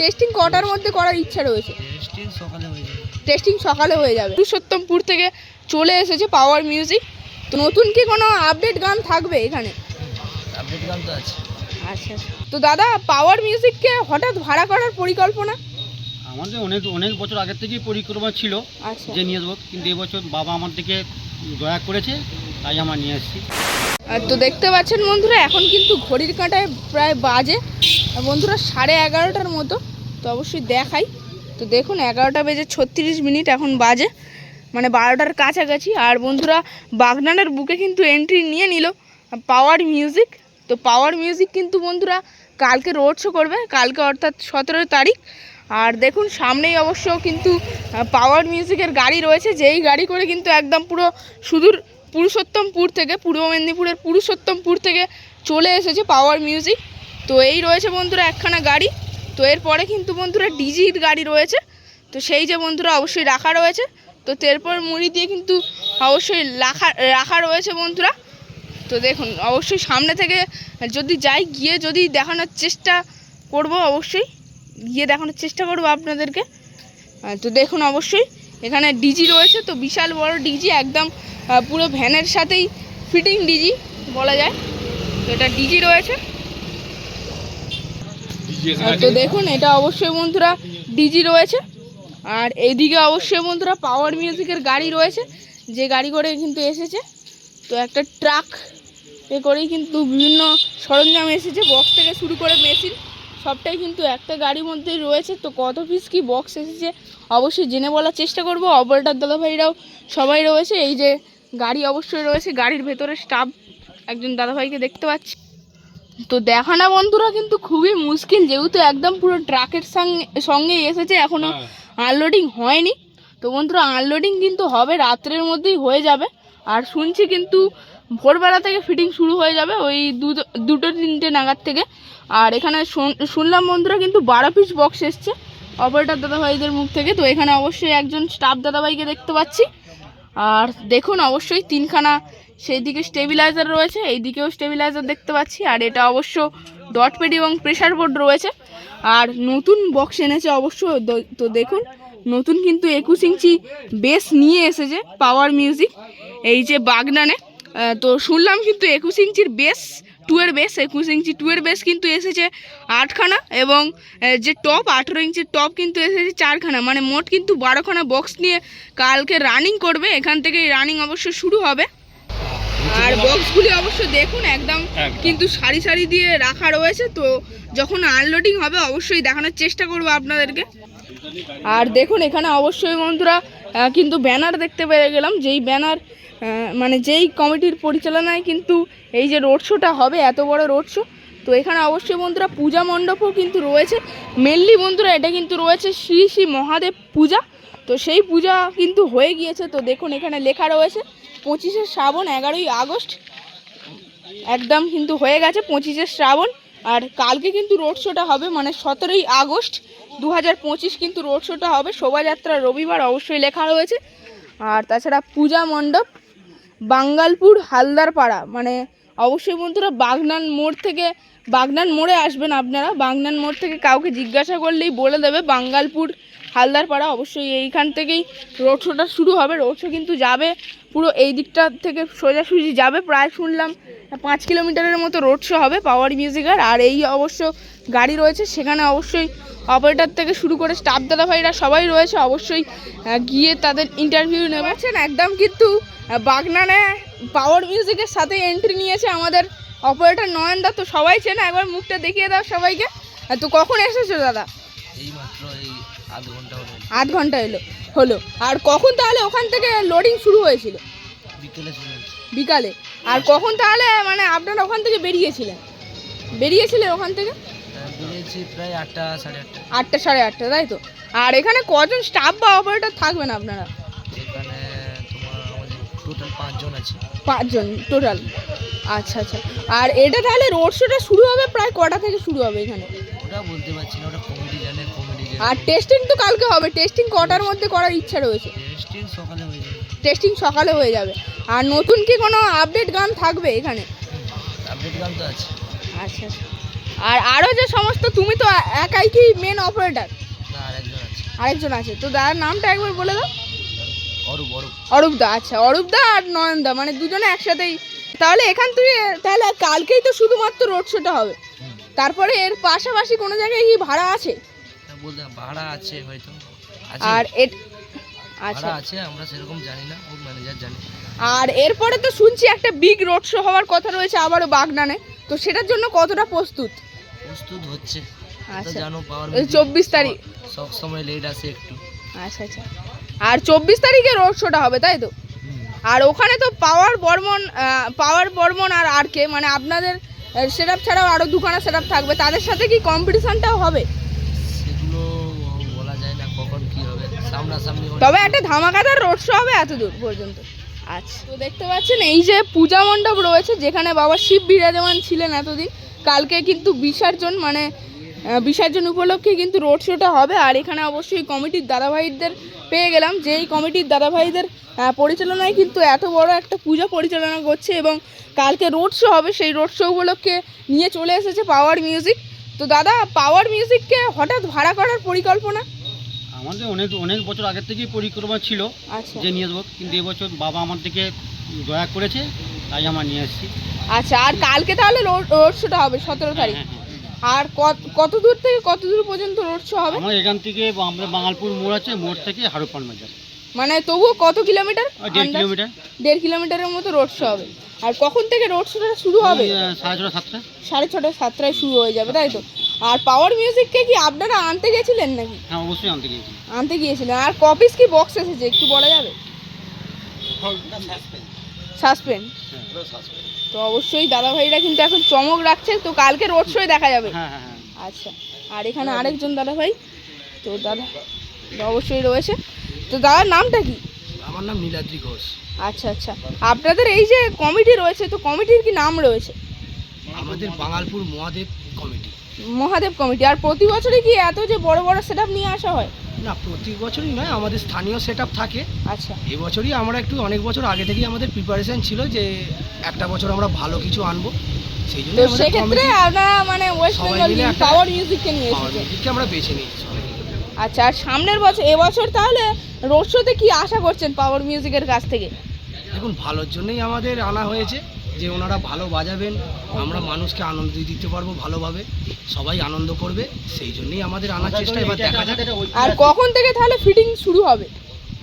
Testing কটার মধ্যে করার ইচ্ছা রয়েছে? টেস্টিং সকালে হয়ে যাবে। পুরুষোত্তমপুর থেকে চলে এসেছে পাওয়ার মিউজিক তো নতুন কি কোনো আপডেট গান থাকবে এখানে? আপডেট গান তো আছে। আচ্ছা। তো দাদা পাওয়ার মিউজিককে হঠাৎ ভাড়া করার পরিকল্পনা? আমাদের অনেক অনেক বছর আগের থেকেই পরিক্রমা ছিল আচ্ছা। যে নিয়ে যাব। কিন্তু এবছর বাবা আমার থেকে দয়া করেছে তাই আমরা নিয়ে আর তো দেখতে পাচ্ছেন বন্ধুরা, এখন কিন্তু ঘড়ির কাঁটায় প্রায় বাজে। আর বন্ধুরা, সাড়ে এগারোটার মতো, তো অবশ্যই দেখাই। তো দেখুন, এগারোটা বেজে ছত্রিশ মিনিট এখন বাজে মানে বারোটার কাছাকাছি। আর বন্ধুরা, বাগনানের বুকে কিন্তু এন্ট্রি নিয়ে নিল পাওয়ার মিউজিক তো পাওয়ার মিউজিক কিন্তু বন্ধুরা, কালকে রোড শো করবে, কালকে অর্থাৎ সতেরো তারিখ। আর দেখুন, সামনেই অবশ্য কিন্তু পাওয়ার মিউজিকের গাড়ি রয়েছে, যেই গাড়ি করে কিন্তু একদম পুরো সুদূর পুরুষোত্তমপুর থেকে, পূর্ব মেদিনীপুরের পুরুষোত্তমপুর থেকে চলে এসেছে পাওয়ার মিউজিক তো এই রয়েছে বন্ধুরা একখানা গাড়ি। তো এরপরে কিন্তু বন্ধুরা ডিজির গাড়ি রয়েছে। তো সেই যে বন্ধুরা অবশ্যই রাখা রয়েছে। তো তেরপর মুড়ি দিয়ে কিন্তু অবশ্যই রাখা রাখা রয়েছে বন্ধুরা। তো দেখুন, অবশ্যই সামনে থেকে যদি যাই, গিয়ে যদি দেখানোর চেষ্টা করব অবশ্যই। গিয়ে দেখানোর চেষ্টা করব আপনাদেরকে। তো দেখুন অবশ্যই এখানে ডিজি রয়েছে। তো বিশাল বড় ডিজি একদম পুরো ভ্যানের সাথেই ফিটিং ডিজি বলা যায়। তো এটা ডিজি রয়েছে। তো দেখুন এটা অবশ্যই বন্ধুরা ডিজি রয়েছে। আর এইদিকে অবশ্যই বন্ধুরা পাওয়ার মিউজিকের গাড়ি রয়েছে। যে গাড়ি করে কিন্তু এসেছে। তো একটা ট্রাক এ করেই কিন্তু বিভিন্ন সরঞ্জাম এসেছে। বক্স থেকে শুরু করে মেশিন সবটাই কিন্তু একটা গাড়ির মধ্যেই রয়েছে। তো কত পিস কি বক্স এসেছে অবশ্যই জেনে বলার চেষ্টা করব। অপারেটার দাদাভাইরাও সবাই রয়েছে। এই যে গাড়ি অবশ্যই রয়েছে গাড়ির ভেতরে স্টাফ একজন দাদাভাইকে দেখতে পাচ্ছি। তো দেখানা বন্ধুরা কিন্তু খুবই মুশকিল যেহেতু একদম পুরো ট্রাকের সঙ্গে সঙ্গেই এসেছে এখনও আনলোডিং হয়নি। তো বন্ধুরা আনলোডিং কিন্তু হবে রাত্রের মধ্যেই হয়ে যাবে। আর শুনছি কিন্তু ভোরবেলা থেকে ফিটিং শুরু হয়ে যাবে ওই দুটো দুটো তিনটে নাগাদ থেকে। আর এখানে শুন- শুনলাম বন্ধুরা কিন্তু বারো পিস বক্স এসছে অপারেটার দাদাভাইদের মুখ থেকে। তো এখানে অবশ্যই একজন স্টাফ দাদাভাইকে দেখতে পাচ্ছি। আর দেখুন, অবশ্যই তিনখানা সেই দিকে স্টেবিলাইজার রয়েছে এই দিকেও স্টেবিলাইজার দেখতে পাচ্ছি, আর এটা অবশ্য ডট পেড এবং প্রেশার বোর্ড রয়েছে। আর নতুন বক্স এনেছে অবশ্য, তো দেখুন, নতুন কিন্তু একুশ ইঞ্চি বেস নিয়ে এসেছে পাওয়ার মিউজিক এই যে বাগনানে। তো শুনলাম কিন্তু একুশ ইঞ্চির বেস টুয়ের বেস একুশ ইঞ্চি টুয়ের বেস কিন্তু এসেছে আটখানা এবং যে টপ আঠেরো ইঞ্চির টপ কিন্তু এসেছে চারখানা। মানে মোট কিন্তু বারোখানা বক্স নিয়ে কালকে রানিং করবে। এখান থেকে রানিং অবশ্য শুরু হবে। আর বক্সগুলি অবশ্য দেখুন একদম। কিন্তু সারি সারি দিয়ে রাখা রয়েছে। তো যখন আনলোডিং হবে অবশ্যই দেখানোর চেষ্টা করব আপনাদেরকে। আর দেখুন এখানে অবশ্যই বন্ধুরা কিন্তু ব্যানার দেখতে পেয়ে গেলাম, যেই ব্যানার মানে যেই কমিটির পরিচালনায় কিন্তু এই যে রোড শোটা হবে, এত বড় রোড শো তো এখানে অবশ্যই বন্ধুরা পূজা মণ্ডপও কিন্তু রয়েছে। মেনলি বন্ধুরা এটা কিন্তু রয়েছে শ্রী শ্রী মহাদেব পূজা, তো সেই পূজা কিন্তু হয়ে গিয়েছে। তো দেখুন, এখানে লেখা রয়েছে, পঁচিশে শ্রাবণ এগারোই আগস্ট, একদম কিন্তু হয়ে গেছে পঁচিশে শ্রাবণ। আর কালকে কিন্তু রোড শোটা হবে মানে সতেরোই আগস্ট দু হাজার পঁচিশ কিন্তু রোড শোটা হবে। শোভাযাত্রা রবিবার অবশ্যই লেখা রয়েছে। আর তাছাড়া পূজা মণ্ডপ, বাঙ্গালপুর, হালদারপাড়া। মানে অবশ্যই বন্ধুরা বাগনান মোড় থেকে, বাগনান মোড়ে আসবেন আপনারা। বাগনান মোড় থেকে কাউকে জিজ্ঞাসা করলেই বলে দেবে। বাঙ্গালপুর, হালদারপাড়া অবশ্যই এইখান থেকেই রোড শোটা শুরু হবে। রোড শো কিন্তু যাবে, পুরো এই দিকটা থেকে সোজাসুজি যাবে। প্রায় শুনলাম পাঁচ কিলোমিটারের মতো রোড শো হবে পাওয়ার মিউজিকার আর এই অবশ্য গাড়ি রয়েছে, সেখানে অবশ্যই অপারেটর থেকে শুরু করে স্টাফ দাদা ভাইরা সবাই রয়েছে। অবশ্যই গিয়ে তাদের ইন্টারভিউ নেবেছেন একদম কিন্তু বাগনানে পাওয়ার মিউজিকের সাথে এন্ট্রি নিয়েছে আমাদের অপারেটর নয়নদা তো সবাই চেনে একবার মুখটা দেখিয়ে দাও সবাইকে। তো কখন এসেছ দাদা? আধ ঘণ্টা হলো। এলো হলো আর কখন তাহলে ওখান থেকে লোডিং শুরু হয়েছিল? বিকেলে আর কখন তাহলে মানে আপনারা ওখান থেকে বেরিয়েছিলেন? বেরিয়েছিলেন ওখান থেকে? প্রায় আটটা সাড়ে আটটা। আটটা সাড়ে আটটা তাই তো? আর এখানে কজন স্টাফ বা অপারেটর থাকবেন আপনারা? এখানে পাঁচজন আছে। পাঁচজন টোটাল আচ্ছা আচ্ছা। আর এটা তাহলে রোড শোটা শুরু হবে প্রায় কটা থেকে শুরু হবে এখানে? ওটা বলতে পারছি না ওটা কমিটি জানে কমিটি জানে। আর টেস্টিং তো কালকে হবে টেস্টিং কটার মধ্যে করার ইচ্ছা রয়েছে? টেস্টিং সকালে হয়ে যাবে। টেস্টিং সকালে হয়ে যাবে। আর নতুন কি কোনো আপডেট গান থাকবে এখানে? আপডেট গান তো আছে। আচ্ছা আচ্ছা। আর আরও যে সমস্ত তুমি তো একাই কি মেন অপারেটর না আরেকজন আছে। আরেকজন আছে। তো দাদার নামটা একবার বলে দাও। অরূপ অরূপ। অরূপদা আচ্ছা অরূপদা আর নয়নদা মানে দুজনে একসাথেই। তাহলে এখান থেকে তাহলে কালকেই তো শুধুমাত্র রোড শোটা হবে। তারপরে এর পাশাপাশি কোনো জায়গায় কি ভাড়া আছে? বলতে ভাড়া আছে হয়তো। আর এট আচ্ছা। আছে আমরা সেরকম জানি না ও ম্যানেজার জানে। আর এরপরে তো শুনছি একটা বিগ রোড শো হওয়ার কথা রয়েছে আবারও বাগনানে। তো সেটার জন্য কতটা প্রস্তুত? প্রস্তুত হচ্ছে। আচ্ছা। জানো পাওয়ার 24 তারিখ। সব সময় লেট আসে একটু। আচ্ছা আচ্ছা। আর চব্বিশ তারিখে রোড শোটা হবে তাই তো? আর ওখানে তো পাওয়ার বর্মন পাওয়ার বর্মন আর আর কে মানে আপনাদের সেট আপ ছাড়াও আরও দুখানা সেট আপ থাকবে। তাদের সাথে কি কম্পিটিশনটাও হবে? সেগুলো বলা যায় না কখন কি হবে সামনাসামনি হলে- তবে একটা ধামাকাদার রোড শো হবে এত দূর পর্যন্ত। আচ্ছা। তো দেখতে পাচ্ছেন এই যে পূজা মণ্ডপ রয়েছে যেখানে বাবা শিব বিরাজমান ছিলেন এতদিন। কালকে কিন্তু বিসর্জন মানে বিসর্জন উপলক্ষে কিন্তু রোড শোটা হবে। আর এখানে অবশ্যই কমিটির দাদাভাইদের পেয়ে গেলাম। যে এই কমিটির দাদাভাইদের পরিচালনায় কিন্তু এত বড় একটা পূজা পরিচালনা করছে এবং কালকে রোড শো হবে সেই রোড শো উপলক্ষে নিয়ে চলে এসেছে পাওয়ার মিউজিক তো দাদা পাওয়ার মিউজিককে হঠাৎ ভাড়া করার পরিকল্পনা? আমাদের অনেক অনেক বছর আগের থেকেই পরিক্রমা ছিল আচ্ছা। যে নিয়ে যাব। কিন্তু এবছর বাবা আমার দিকে দয়া করেছে তাই আমার নিয়ে এসেছি। আচ্ছা আর কালকে তাহলে রোড শোটা হবে সতেরো তারিখ। হ্যাঁ, হ্যাঁ, আর কত কত দূর থেকে কত দূর পর্যন্ত রোড শো হবে? আমার এখান থেকে আমাদের বাঙালপুর মোড় আছে মোড় থেকে হারুপান বাজার। মানে তবুও কত কিলোমিটার? দেড়? কিলোমিটার। দেড় কিলোমিটারের মতো রোড শো হবে। আর কখন থেকে রোড শোটা শুরু হবে? সাড়ে ছটা সাতটা। সাড়ে ছটা সাতটায় শুরু হয়ে যাবে তাই তো? আর পাওয়ার মিউজিককে কি আপনারা আনতে গেছিলেন নাকি? হ্যাঁ অবশ্যই আনতে গিয়েছি আনতে গিয়েছিলেন। আর কপিস কি বক্স এসেছে একটু বলা যাবে? সাসপেন্ড? তো অবশ্যই দাদা ভাইরা কিন্তু এখন চমক রাখছে তো কালকে রোড শোয় দেখা যাবে। হ্যাঁ হ্যাঁ হ্যাঁ। আচ্ছা আর এখানে আরেকজন দাদা ভাই তো দাদা অবশ্যই রয়েছে। তো দাদার নামটা কি? আমার নাম নীলাদ্রি ঘোষ। আচ্ছা আচ্ছা। আপনাদের এই যে কমিটি রয়েছে তো কমিটির কি নাম রয়েছে? আমাদের বাঙালপুর মহাদেব কমিটি। মহাদেব কমিটি। আর প্রতি বছরই কি এত যে বড় বড় সেট নিয়ে আসা হয়? না প্রতি বছরই নয় আমাদের স্থানীয় সেট থাকে। আচ্ছা। এবছরই আমরা একটু অনেক বছর আগে থেকেই আমাদের প্রিপারেশন ছিল যে একটা বছর আমরা ভালো কিছু আনব। সেই জন্য সেক্ষেত্রে আপনারা মানে ওয়েস্ট বেঙ্গল পাওয়ার মিউজিককে নিয়ে এসেছে। মিউজিককে আমরা বেছে নিয়েছি আচ্ছা আর সামনের বছর এবছর তাহলে রোড শোতে কি আশা করছেন পাওয়ার মিউজিকের কাছ থেকে? দেখুন ভালোর জন্যই আমাদের আনা হয়েছে। যে ওনারা ভালো বাজাবেন আমরা মানুষকে আনন্দ দিতে পারব ভালোভাবে সবাই আনন্দ করবে সেই জন্যই আমাদের আনার চেষ্টা এবার দেখা যাক। আর কখন থেকে তাহলে ফিটিং শুরু হবে?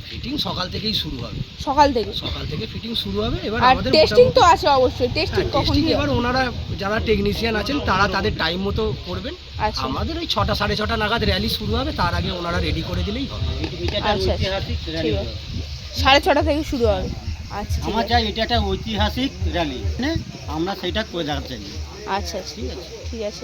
ফিটিং সকাল থেকেই শুরু হবে। সকাল থেকে? সকাল থেকে ফিটিং শুরু হবে এবার আর আমাদের টেস্টিং তো আছে অবশ্যই। টেস্টিং হ্যাঁ, কখন কি এবার ওনারা যারা টেকনিশিয়ান আছেন তারা তাদের টাইম মতো করবেন। আচ্ছা। আমাদের ওই ছটা সাড়ে ছটা নাগাদ র্যালি শুরু হবে তার আগে ওনারা রেডি করে দিলেই হবে। আচ্ছা আচ্ছা। আছে। সাড়ে ছটা থেকে শুরু হবে। আচ্ছা আমার যা চাই এটা একটা ঐতিহাসিক র্যালি আমরা সেটা করে দেখাতে চাই। আচ্ছা ঠিক আছে? ঠিক আছে